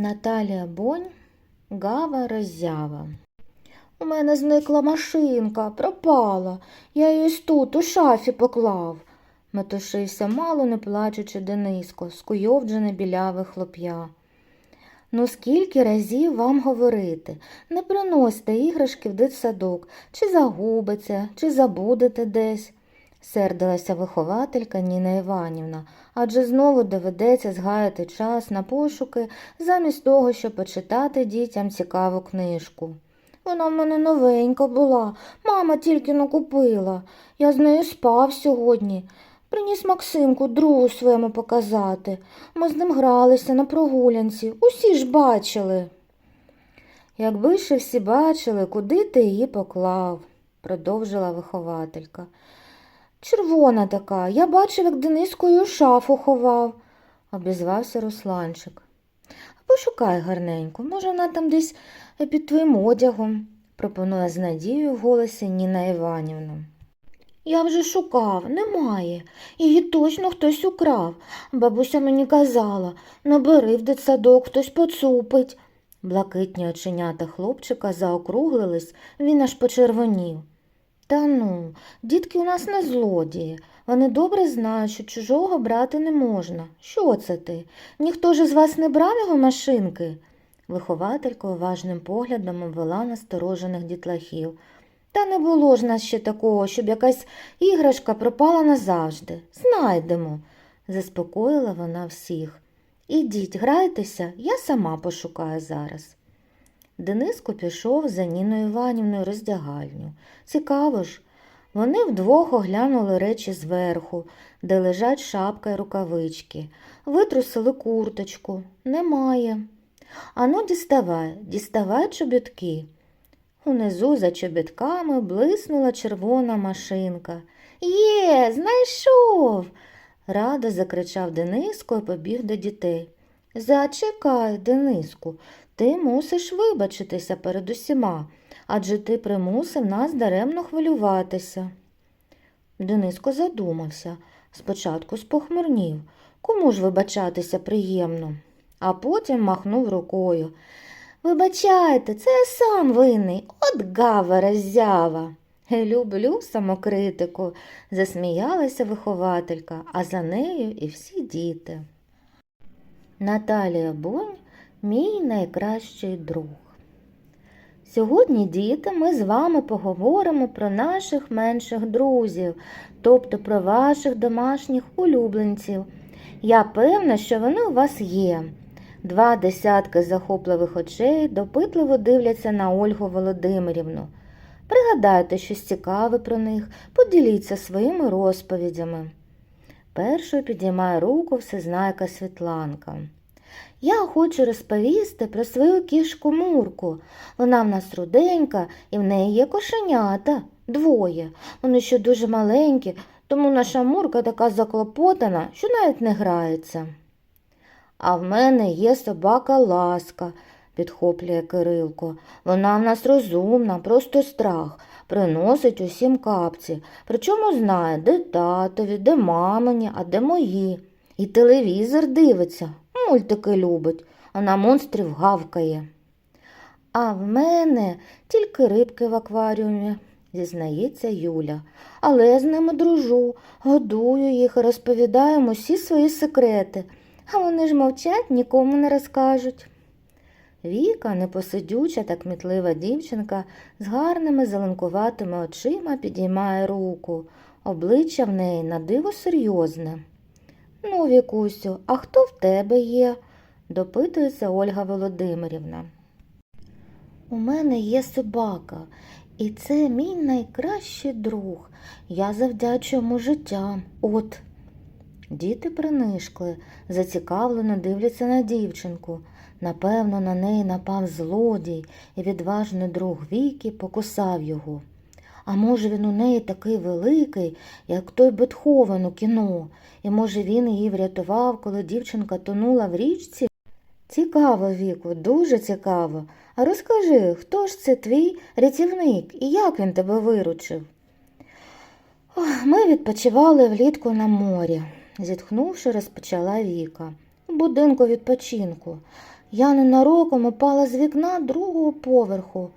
Наталія Бонь, Гава Роззява. У мене зникла машинка, пропала. Я її тут, у шафі поклав. Метушився мало не плачучи Дениско, скуйовджене біляве хлоп'я. Ну, скільки разів вам говорити, не приносьте іграшки в дитсадок, чи загубиться, чи забудете десь, сердилася вихователька Ніна Іванівна, адже знову доведеться згаяти час на пошуки, замість того, щоб почитати дітям цікаву книжку. Вона в мене новенька була, мама тільки накупила. Я з нею спав сьогодні. Приніс Максимку другу своєму показати. Ми з ним гралися на прогулянці, усі ж бачили. Якби ще всі бачили, куди ти її поклав, продовжила вихователька. Червона така, я бачив, як Дениско її у шафу ховав, обізвався Русланчик. Пошукай гарненько, може, вона там десь під твоїм одягом, пропонує з надією в голосі Ніна Іванівна. Я вже шукав, немає. Її точно хтось украв. Бабуся мені казала, набери в дитсадок, хтось поцупить. Блакитні оченята хлопчика заокруглились, він аж почервонів. Та ну, дітки у нас не злодії. Вони добре знають, що чужого брати не можна. Що це ти? Ніхто ж із вас не брав його машинки? Вихователька уважним поглядом обвела насторожених дітлахів. Та не було ж нас ще такого, щоб якась іграшка пропала назавжди. Знайдемо, заспокоїла вона всіх. Ідіть, грайтеся, я сама пошукаю зараз. Дениско пішов за Ніною Іванівною роздягальню. Цікаво ж, вони вдвох оглянули речі зверху, де лежать шапка й рукавички, витрусили курточку. Немає. Ану, діставай, діставай чобітки. Унизу за чобітками блиснула червона машинка. Є, знайшов. радо закричав Дениско і побіг до дітей. Зачекай, Дениску, ти мусиш вибачитися перед усіма, адже ти примусив нас даремно хвилюватися. Дениско задумався, спочатку спохмурнів, кому ж вибачатися приємно, а потім махнув рукою. Вибачайте, це я сам винний, от гава роззява. Люблю самокритику, засміялася вихователька, а за нею і всі діти. Наталія Бонь мій найкращий друг. Сьогодні, діти, ми з вами поговоримо про наших менших друзів, тобто про ваших домашніх улюбленців. Я певна, що вони у вас є. Два десятки захопливих очей допитливо дивляться на Ольгу Володимирівну. Пригадайте щось цікаве про них, поділіться своїми розповідями. Першою підіймає руку всезнайка Світланка. Я хочу розповісти про свою кішку Мурку. Вона в нас руденька і в неї є кошенята, двоє. Вони ще дуже маленькі, тому наша Мурка така заклопотана, що навіть не грається. А в мене є собака Ласка, підхоплює Кирилко. Вона в нас розумна, просто страх, приносить усім капці. Причому знає, де татові, де мамині, а де мої. І телевізор дивиться, мультики любить, а на монстрів гавкає. А в мене тільки рибки в акваріумі, зізнається Юля. Але я з ними дружу, годую їх і розповідаю їм усі свої секрети, а вони ж мовчать, нікому не розкажуть. Віка, непосидюча та кмітлива дівчинка з гарними зеленкуватими очима підіймає руку. Обличчя в неї на диво серйозне. Ну, Вікусю, а хто в тебе є? допитується Ольга Володимирівна. У мене є собака, і це мій найкращий друг. Я завдячу йому життям. От. Діти принишкли, зацікавлено дивляться на дівчинку. Напевно, на неї напав злодій, і відважний друг Віки покусав його. А може, він у неї такий великий, як той Бетховен у кіно, і може він її врятував, коли дівчинка тонула в річці? Цікаво, Віку, дуже цікаво. А розкажи, хто ж це твій рятівник і як він тебе виручив? Ми відпочивали влітку на морі, зітхнувши, розпочала Віка. У будинку відпочинку. Я ненароком упала з вікна другого поверху.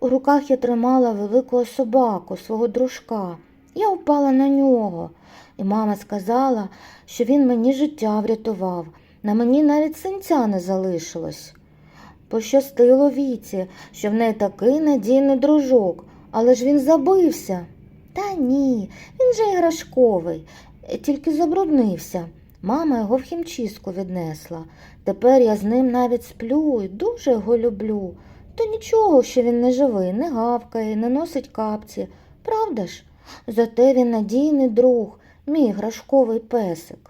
У руках я тримала великого собаку, свого дружка. Я впала на нього, і мама сказала, що він мені життя врятував. На мені навіть синця не залишилось. Пощастило віці, що в неї такий надійний дружок, але ж він забився. Та ні, він же іграшковий, е, тільки забруднився. Мама його в хімчистку віднесла. Тепер я з ним навіть сплю і дуже його люблю. То нічого, що він не живий, не гавкає, не носить капці. Правда ж? Зате він надійний друг, мій іграшковий песик.